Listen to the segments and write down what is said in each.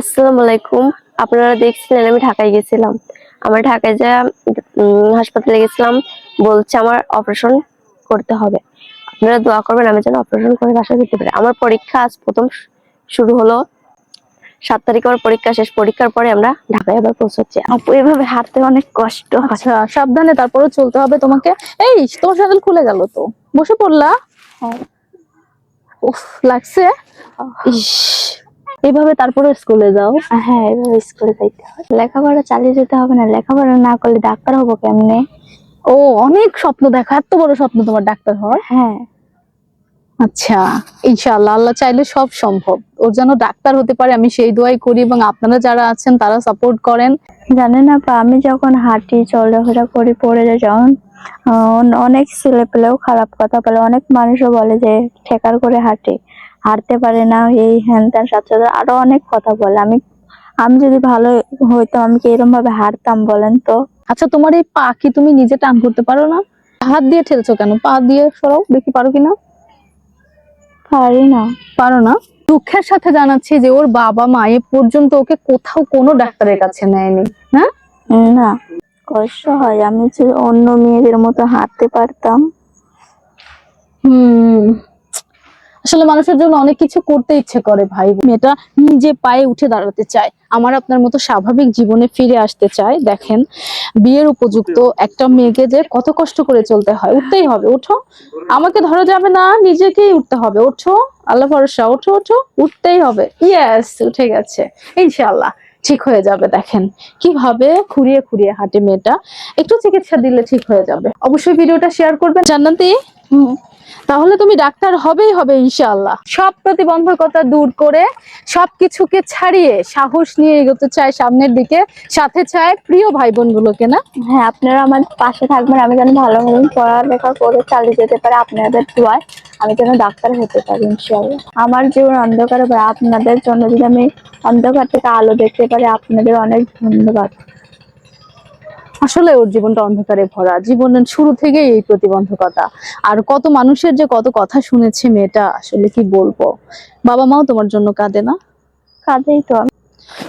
আসসালামু আলাইকুম আপনারা দেখছিলেন আমি ঢাকায় গেছিলাম। আমার ঢাকায় যা হাসপাতালে গেছিলাম বলছে আমার অপারেশন করতে হবে। আপনারা দোয়া করবেন আমি যেন অপারেশন করে বাসা ফিরতে পারি। আমার পরীক্ষা আজ প্রথম শুরু হলো। সাত তারিখে আমার পরীক্ষা শেষ। পরীক্ষার পরে আমরা ঢাকায় আবার পৌঁছাচ্ছি। আপু এভাবে হাঁটতে অনেক কষ্ট। আচ্ছা সাবধানে তারপরে চলতে হবে তোমাকে। এই তোমার স্যান্ডেল খুলে গেল তো। বসে পড়লা। উফ লাগছে। ইস। এইভাবে তারপরে স্কুলে যাও। হ্যাঁ এভাবে স্কুলে যাইতে হয়। লেখাপড়া চালিয়ে যেতে হবে না লেখাপড়া না করলে ডাক্তার হব কেমনে? ও অনেক স্বপ্ন দেখো এত বড় স্বপ্ন তোমার ডাক্তার হওয়ার? হ্যাঁ। আচ্ছা ইনশাআল্লাহ আল্লাহ চাইলে সব সম্ভব। ওর যেন ডাক্তার হতে পারে আমি সেই দোয়াই করি এবং আপনারা যারা আছেন তারা সাপোর্ট করেন। জানেন আপা আমি যখন হাঁটি চলাফেরা করি পড়ে যাই যখন অনেক ছেলে পেলেও খারাপ কথা বলে অনেক মানুষও বলে যে ঠেকার করে হাঁটে। হাঁটতে পারে না এই হ্যান ত্যান সাথে আরও অনেক কথা বলে। আমি আমি যদি ভালো হইতাম আমি কি এরকম ভাবে হাঁটতাম বলেন তো? আচ্ছা তোমার এই পা কি তুমি নিজে টান করতে পারো না? হাত দিয়ে ঠেলছো কেন? পা দিয়ে সরাও দেখি পারো কিনা? পারি না। পারো না? দুঃখের সাথে জানাচ্ছি যে ওর বাবা মা এ পর্যন্ত ওকে কোথাও কোনো ডাক্তারের কাছে নেয়নি। হ্যাঁ? না কষ্ট হয়। আমি যে অন্য মেয়েদের মতো হাঁটতে পারতাম। হুম। আসলে মানুষের জন্য অনেক কিছু করতে ইচ্ছে করে ভাই মেয়েটা নিজে পায়ে উঠে দাঁড়াতে চায়। আমার আপনার মতো স্বাভাবিক জীবনে ফিরে আসতে চায়। দেখেন, বিয়ের উপযুক্ত একটা মেয়েকে যে কত কষ্ট করে চলতে হয়। উঠতেই হবে, ওঠো। আমাকে ধরা যাবে না, নিজেকেই উঠতে হবে। ওঠো, আল্লাহ ভরসা, ওঠো ওঠো। উঠতেই হবে। ইয়েস উঠে গেছে। ইনশাআল্লাহ, ঠিক হয়ে যাবে, দেখেন। কীভাবে খুঁড়িয়ে খুঁড়িয়ে হাঁটে মেয়েটা। একটু চিকিৎসা দিলে ঠিক হয়ে যাবে। অবশ্যই ভিডিওটা শেয়ার করবেন। জান্নাতি তাহলে তুমি ডাক্তার হবেই হবে ইনশাআল্লাহ। সব প্রতিবন্ধকতা দূর করে সবকিছুকে ছাড়িয়ে সাহস নিয়ে এগোতে চায় সামনের দিকে। সাথে চায় প্রিয় ভাই বোনগুলোকে না? হ্যাঁ আপনারা আমার পাশে থাকবেন। আমি যেন ভালো মতন পড়ালেখা করে চালিয়ে যেতে পারি আপনাদের দোয়ায়। আমি যেন ডাক্তার হতে পারি ইনশাআল্লাহ। আমার জীবন অন্ধকার আপনাদের জন্য যদি আমি অন্ধকার থেকে আলো দেখতে পারি আপনাদের অনেক ধন্যবাদ। আসলে ওর জীবনটা অন্ধকারে ভরা। জীবনের শুরু থেকেই এই প্রতিবন্ধকতা। আর কত মানুষের যে কত কথা শুনেছে মেয়েটা, আসলে কি বলব? বাবা মাও তোমার জন্য কাঁদে না? কাঁদেই তো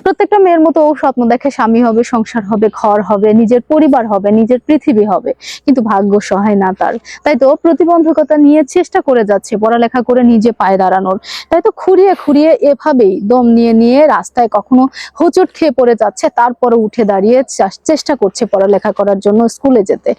প্রত্যেকটা মেয়ের মতো ও স্বপ্ন দেখে স্বামী হবে, সংসার হবে, ঘর হবে, নিজের পরিবার হবে, নিজের পৃথিবী হবে। কিন্তু ভাগ্য সহায় না তার। তাই তো প্রতিবন্ধকতা নিয়ে চেষ্টা করে যাচ্ছে, পড়ালেখা করে নিজে পায়ে দাঁড়ানোর। তাই তো খুঁড়িয়ে খুঁড়িয়ে এভাবেই দম নিয়ে নিয়ে রাস্তায় কখনো হোঁচট খেয়ে পড়ে যাচ্ছে তারপরে উঠে দাঁড়িয়ে চেষ্টা করছে পড়ালেখা করার জন্য স্কুলে যেতে।